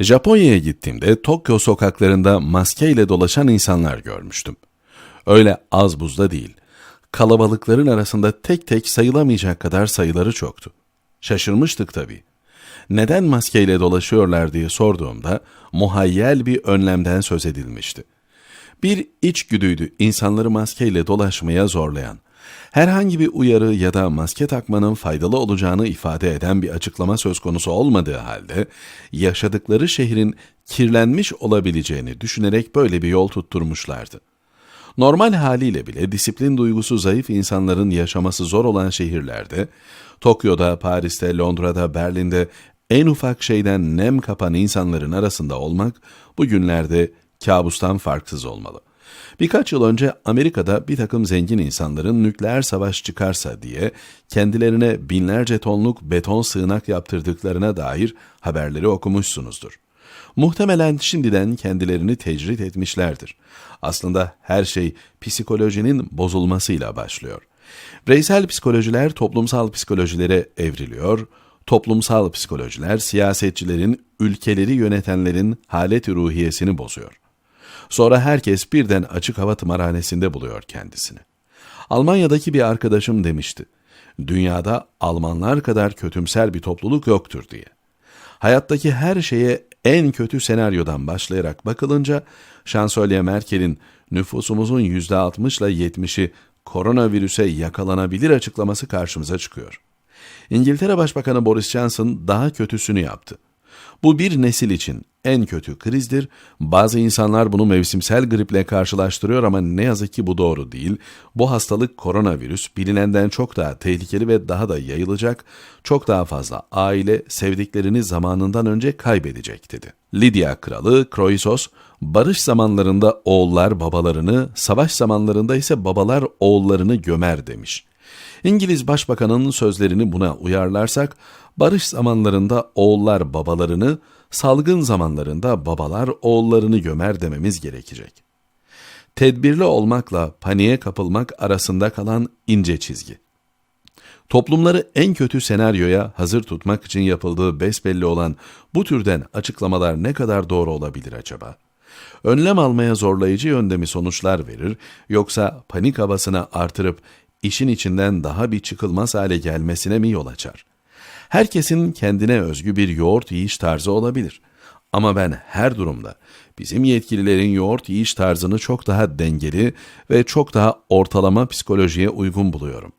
Japonya'ya gittiğimde Tokyo sokaklarında maskeyle dolaşan insanlar görmüştüm. Öyle az buzda değil. Kalabalıkların arasında tek tek sayılamayacak kadar sayıları çoktu. Şaşırmıştık tabii. Neden maskeyle dolaşıyorlar diye sorduğumda muhayyel bir önlemden söz edilmişti. Bir içgüdüydü insanları maskeyle dolaşmaya zorlayan. Herhangi bir uyarı ya da maske takmanın faydalı olacağını ifade eden bir açıklama söz konusu olmadığı halde, yaşadıkları şehrin kirlenmiş olabileceğini düşünerek böyle bir yol tutturmuşlardı. Normal haliyle bile disiplin duygusu zayıf insanların yaşaması zor olan şehirlerde, Tokyo'da, Paris'te, Londra'da, Berlin'de en ufak şeyden nem kapan insanların arasında olmak bugünlerde kabustan farksız olmalı. Birkaç yıl önce Amerika'da bir takım zengin insanların nükleer savaş çıkarsa diye kendilerine binlerce tonluk beton sığınak yaptırdıklarına dair haberleri okumuşsunuzdur. Muhtemelen şimdiden kendilerini tecrit etmişlerdir. Aslında her şey psikolojinin bozulmasıyla başlıyor. Bireysel psikolojiler toplumsal psikolojilere evriliyor, toplumsal psikolojiler siyasetçilerin, ülkeleri yönetenlerin halet ruhiyesini bozuyor. Sonra herkes birden açık hava tımarhanesinde buluyor kendisini. Almanya'daki bir arkadaşım demişti. Dünyada Almanlar kadar kötümser bir topluluk yoktur diye. Hayattaki her şeye en kötü senaryodan başlayarak bakılınca Şansölye Merkel'in nüfusumuzun %60 ile %70'i koronavirüse yakalanabilir açıklaması karşımıza çıkıyor. İngiltere Başbakanı Boris Johnson daha kötüsünü yaptı. Bu bir nesil için en kötü krizdir. Bazı insanlar bunu mevsimsel griple karşılaştırıyor ama ne yazık ki bu doğru değil. Bu hastalık koronavirüs bilinenden çok daha tehlikeli ve daha da yayılacak. Çok daha fazla aile sevdiklerini zamanından önce kaybedecek dedi. Lidya kralı Kroisos, barış zamanlarında oğullar babalarını, savaş zamanlarında ise babalar oğullarını gömer demiş. İngiliz Başbakanın sözlerini buna uyarlarsak, barış zamanlarında oğullar babalarını, salgın zamanlarında babalar oğullarını gömer dememiz gerekecek. Tedbirli olmakla paniğe kapılmak arasında kalan ince çizgi. Toplumları en kötü senaryoya hazır tutmak için yapıldığı besbelli olan bu türden açıklamalar ne kadar doğru olabilir acaba? Önlem almaya zorlayıcı yönde mi sonuçlar verir yoksa panik havasını artırıp işin içinden daha bir çıkılmaz hale gelmesine mi yol açar? Herkesin kendine özgü bir yoğurt yiyiş tarzı olabilir. Ama ben her durumda bizim yetkililerin yoğurt yiyiş tarzını çok daha dengeli ve çok daha ortalama psikolojiye uygun buluyorum.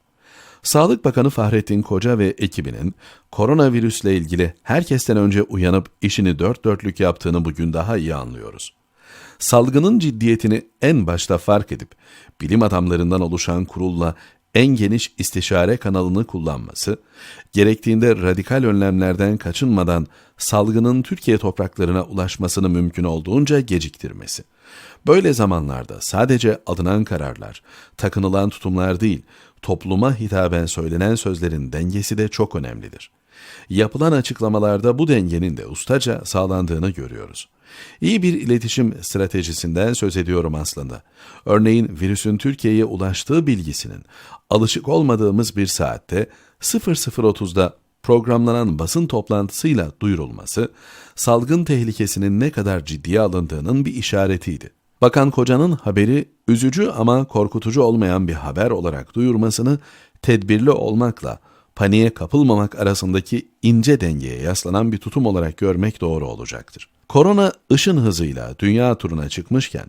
Sağlık Bakanı Fahrettin Koca ve ekibinin koronavirüsle ilgili herkesten önce uyanıp işini dört dörtlük yaptığını bugün daha iyi anlıyoruz. Salgının ciddiyetini en başta fark edip bilim adamlarından oluşan kurulla en geniş istişare kanalını kullanması, gerektiğinde radikal önlemlerden kaçınmadan salgının Türkiye topraklarına ulaşmasını mümkün olduğunca geciktirmesi. Böyle zamanlarda sadece alınan kararlar, takınılan tutumlar değil, topluma hitaben söylenen sözlerin dengesi de çok önemlidir. Yapılan açıklamalarda bu dengenin de ustaca sağlandığını görüyoruz. İyi bir iletişim stratejisinden söz ediyorum aslında. Örneğin virüsün Türkiye'ye ulaştığı bilgisinin alışık olmadığımız bir saatte 00.30'da programlanan basın toplantısıyla duyurulması, salgın tehlikesinin ne kadar ciddiye alındığının bir işaretiydi. Bakan Koca'nın haberi üzücü ama korkutucu olmayan bir haber olarak duyurmasını tedbirli olmakla paniğe kapılmamak arasındaki ince dengeye yaslanan bir tutum olarak görmek doğru olacaktır. Korona ışın hızıyla dünya turuna çıkmışken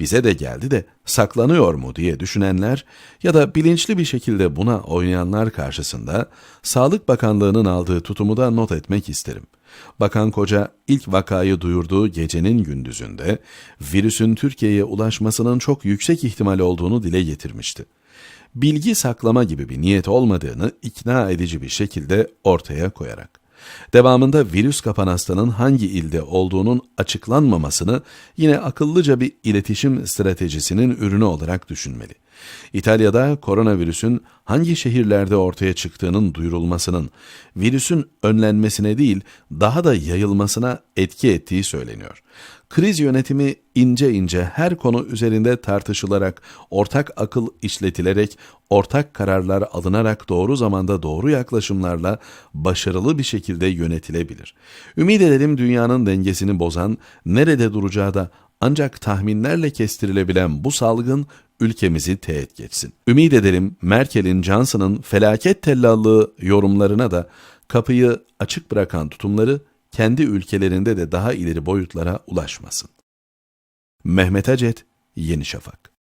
bize de geldi de saklanıyor mu diye düşünenler ya da bilinçli bir şekilde buna oynayanlar karşısında Sağlık Bakanlığı'nın aldığı tutumu da not etmek isterim. Bakan Koca ilk vakayı duyurduğu gecenin gündüzünde virüsün Türkiye'ye ulaşmasının çok yüksek ihtimal olduğunu dile getirmişti. Bilgi saklama gibi bir niyet olmadığını ikna edici bir şekilde ortaya koyarak. Devamında virüs kapan hastanın hangi ilde olduğunun açıklanmamasını yine akıllıca bir iletişim stratejisinin ürünü olarak düşünmeli. İtalya'da koronavirüsün hangi şehirlerde ortaya çıktığının duyurulmasının virüsün önlenmesine değil daha da yayılmasına etki ettiği söyleniyor. Kriz yönetimi ince ince her konu üzerinde tartışılarak, ortak akıl işletilerek, ortak kararlar alınarak doğru zamanda doğru yaklaşımlarla başarılı bir şekilde yönetilebilir. Ümit edelim dünyanın dengesini bozan, nerede duracağı da ancak tahminlerle kestirilebilen bu salgın ülkemizi teğet geçsin. Ümit ederim Merkel'in, Johnson'ın felaket tellallığı yorumlarına da kapıyı açık bırakan tutumları kendi ülkelerinde de daha ileri boyutlara ulaşmasın. Mehmet Acet, Yeni Şafak